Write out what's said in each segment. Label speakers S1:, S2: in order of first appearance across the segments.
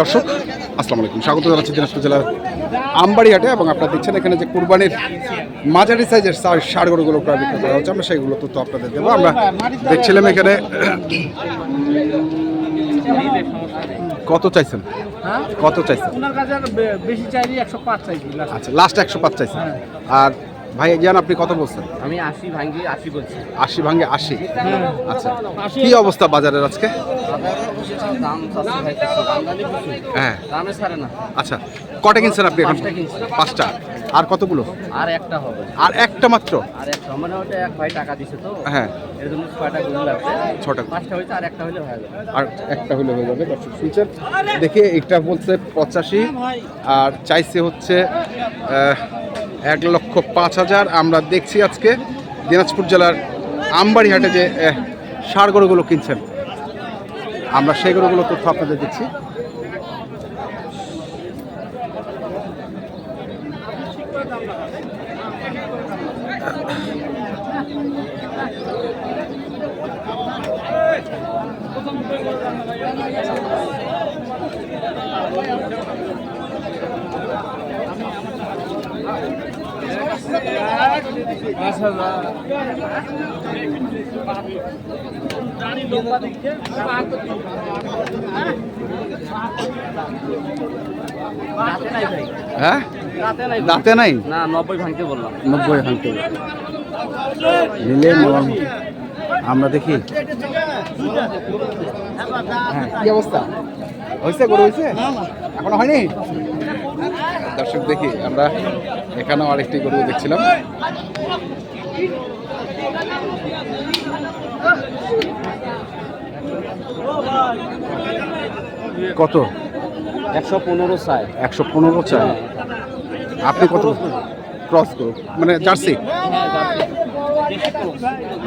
S1: দর্শক আসসালামু আলাইকুম। স্বাগত জানাচ্ছি দিনাজপুর জেলার আমবাড়িহাটে এবং আপনারা দেখছেন এখানে যে কুরবানির মাঝারি সাইজের ষাড় গরুগুলো প্রায় বিক্রি করা হচ্ছে আমরা সেইগুলো তথ্য আপনাদের দেবো। আমরা দেখছিলাম এখানে কত চাইছেন?
S2: হ্যাঁ?
S1: কত চাইছেন। আচ্ছা লাস্ট একশো পাঁচ চাইছেন। আর ভাই জান আপনি কত বলছেন?
S3: আমি আশি ভাঙ্গি আশি বলছি।
S1: আশি ভাঙ্গে আশি। আচ্ছা কি অবস্থা বাজারের আজকে? হ্যাঁ। আচ্ছা কটা কিনছেন আপনি এখন?
S3: পাঁচটা
S1: আর কতগুলো?
S3: আর একটা হবে।
S1: আর একটা মাত্র?
S3: আর একটা মানে ওটা এক ভাই টাকা দিছে তো।
S1: হ্যাঁ।
S3: এর জন্য ছয়টা গুলো লাগবে
S1: ছটা।
S3: পাঁচটা হয়েছে আর একটা হলে হয়ে যাবে।
S1: আর একটা হলে হয়ে যাবে দর্শক শুনছেন? দেখে এটা বলছে পঁচাশি আর চাইছে হচ্ছে এক লক্ষ পাঁচ হাজার। আমরা দেখছি আজকে দিনাজপুর জেলার আমবাড়িহাটে যে ষাড় গরুগুলো কিনছেন। আমরা সেই গরুগুলো তথ্য আপনাদের দিচ্ছি। হ্যাঁ?
S3: রাতে নাই ভাই।
S1: দাঁতে নাই?
S3: না নব্বই ভাঙতে বললাম।
S1: নব্বই থেকে নিলে। আমরা দেখি। হ্যাঁ। কি অবস্থা? হয়েছে গরু হয়েছে? এখনও হয়নি? দর্শক দেখি আমরা এখানেও আরেকটি গরু দেখছিলাম। কত?
S3: একশো পনেরো চাই।
S1: একশো পনেরো চাই। আপনি কত ক্রস করুন মানে জার্সি?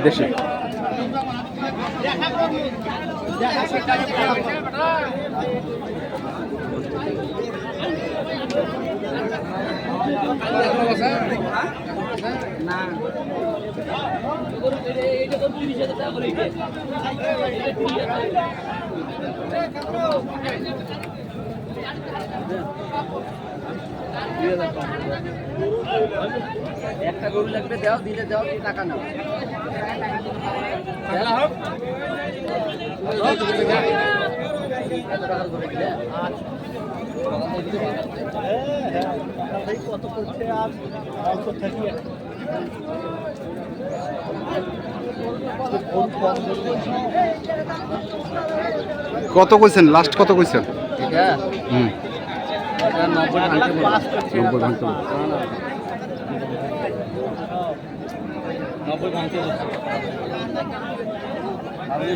S1: দেশি।
S3: একটা গরু লাগবে দাও দিলে দাও টাকা নাও।
S1: কত কইছেন? লাস্ট কত কইছেন?
S3: এটা?
S1: হুম।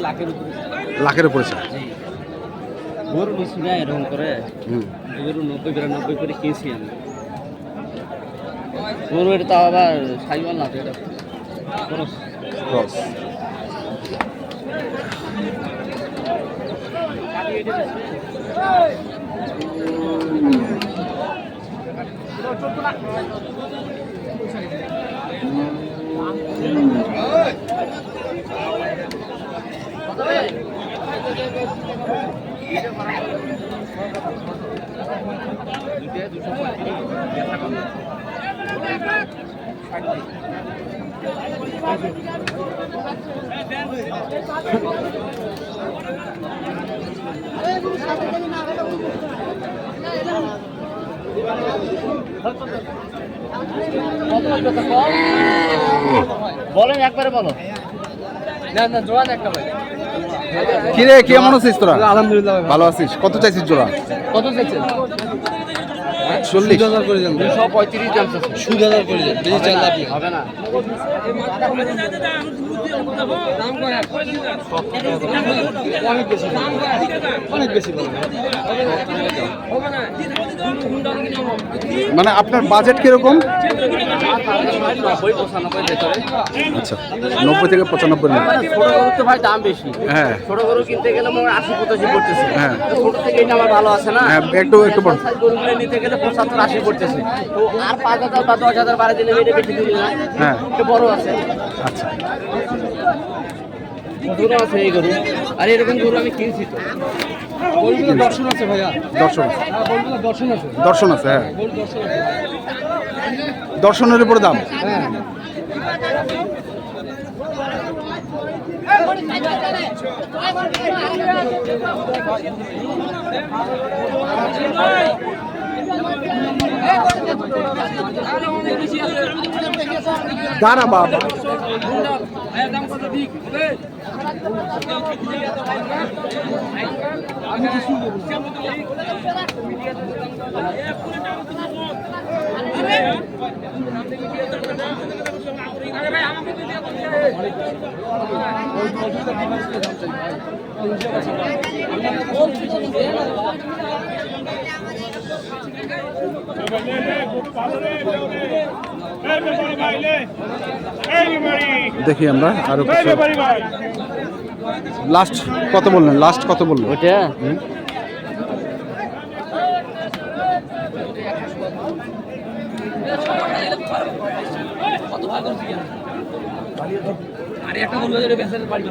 S3: লাখের উপরে।
S1: লাখের উপরে স্যার?
S3: গরু নিচ্ছি না এরকম করে।
S1: হুম।
S3: গরু নব্বই বিরানব্বই করে কিনছি আমি। গরু এটা তাও আবার সাইওয়াল না তো এটা খরচ
S1: ক্রস
S3: বলেন একবারে বলো। না না জোয়ান একটা ভাই।
S1: কিরে কেমন আছিস তোরা?
S2: আলহামদুলিল্লাহ
S1: ভালো আছিস? কত চাইছিস জোড়া?
S3: কত চাইছেন?
S1: চল্লিশ
S2: করে যান
S3: দুশো পঁয়ত্রিশ দাম
S2: সুদ হাজার করে যান বেশি চাল আপনি
S3: হবে না।
S2: অনেক বেশি অনেক বেশি
S1: মানে আপনার বাজেট কীরকম?
S3: নব্বই পঁচানব্বই ভেতরে
S1: আচ্ছা নব্বই থেকে পঁচানব্বই
S3: মানে ছোট গরুর তো ভাই দাম বেশি।
S1: হ্যাঁ।
S3: ছোট গরু কিনতে গেলে মনে আশি পঁচাশি পড়তেছে।
S1: হ্যাঁ।
S3: ছোট থেকে এটা আমার ভালো আছে না?
S1: হ্যাঁ একটু একটু বড়।
S3: গরুগুলো নিতে গেলে পঁচাত্তর আশি পড়তেছে। তো আর পাঁচ হাজার বা দশ হাজার বাড়ি দিলে এটা বেশি দিলি না।
S1: হ্যাঁ।
S3: একটু বড় আছে।
S1: আচ্ছা।
S3: কতগুলো আছে এই গরু। আর এরকম গরু আমি কিনছি তো।
S2: দর্শন আছে ভাইয়া।
S1: দর্শন আছে।
S2: হ্যাঁ দর্শন আছে।
S1: দর্শন আছে হ্যাঁ।
S2: দর্শন আছে।
S1: দর্শনের উপরে দাম। দাঁড়া বাবা। দেখি আমরা আরও কিছু। লাস্ট কত বললেন? লাস্ট কত বললেন?
S3: ওটা আরে একটা বলব যে বেসারের বাড়ি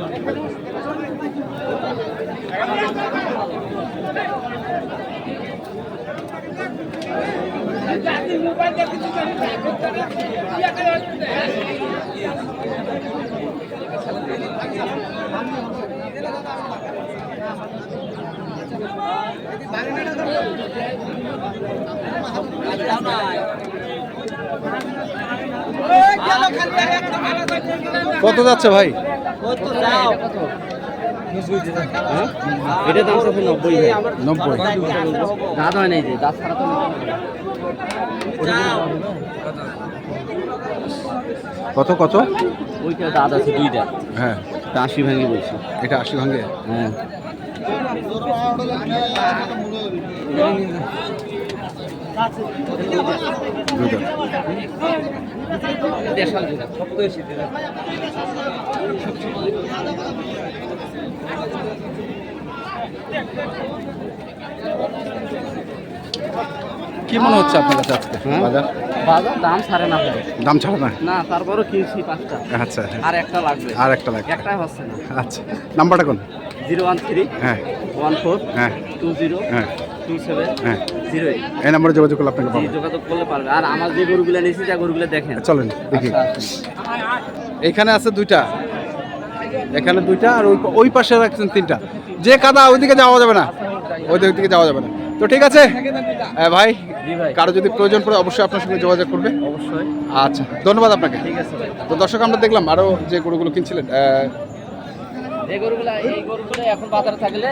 S1: কত যাচ্ছে ভাই?
S3: এটা দাম আছে নব্বই
S1: নব্বই।
S3: দাঁত হয় নাই যে দাঁত ছাড়া তো
S1: কত কত?
S3: ওইটা দাঁত আছে দুই দাঁত
S1: হ্যাঁ।
S3: তা আশি ভাঙি বলছি।
S1: এটা আশি ভাঙ্গে
S3: হ্যাঁ।
S1: দুইটা।
S3: দেশাল যেটা শক্ত এসে যেটা
S1: কি মনে হচ্ছে আপনার কাছে আজকে?
S3: হ্যাঁ?
S1: বাজার?
S3: বাজার দাম ছাড়ে না ভাই।
S1: দাম ছাড়া না?
S3: না তারপরও কিনছি পাঁচটা।
S1: আচ্ছা।
S3: আর একটা লাগবে।
S1: আর একটা লাগবে।
S3: একটাই হচ্ছে না।
S1: আচ্ছা। নাম্বারটা কোন?
S3: জিরো ওয়ান থ্রি
S1: হ্যাঁ।
S3: ওয়ান ফোর
S1: হ্যাঁ।
S3: টু জিরো
S1: হ্যাঁ।
S3: টু সেভেন
S1: হ্যাঁ।
S3: জিরো
S1: এই নাম্বারে যোগাযোগ করলে আপনাকে পাবো।
S3: যোগাযোগ করলে পারবে। আর আমার যে গরুগুলো নিয়েছি যা গরুগুলো দেখেন।
S1: চলেন দেখি।
S3: আচ্ছা, আচ্ছা।
S1: এখানে আছে দুইটা। এখানে দুইটা আর ওই ওই পাশে রাখছেন তিনটা। যে কাদা ওইদিকে যাওয়া যাবে না। ওই দিক দিকে যাওয়া যাবে না। তো ঠিক আছে? এ, ভাই কারও যদি প্রয়োজন পড়ে অবশ্যই আপনার সঙ্গে যোগাযোগ করবে।
S3: অবশ্যই।
S1: আচ্ছা ধন্যবাদ আপনাকে।
S3: ঠিক আছে
S1: তো দর্শক আমরা দেখলাম আরও যে গরুগুলো কিনছিলেন
S3: এই গরুগুলা এই গরুগুলো এখন বাজারে থাকলে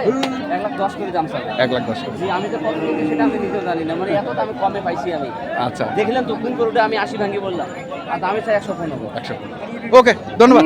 S3: এক লাখ দশ করে দাম চাবে
S1: এক লাখ দশ
S3: জি আমি তো কত কিনছি সেটা আমি নিজেও জানি না মানে এত আমি কমে পাইছি আমি।
S1: আচ্ছা।
S3: দেখলেন তো কোন গরুটা আমি আশি ভাঙ্গি বললাম আর দামে চাই একশো পনেরো।
S1: একশো ওকে ধন্যবাদ।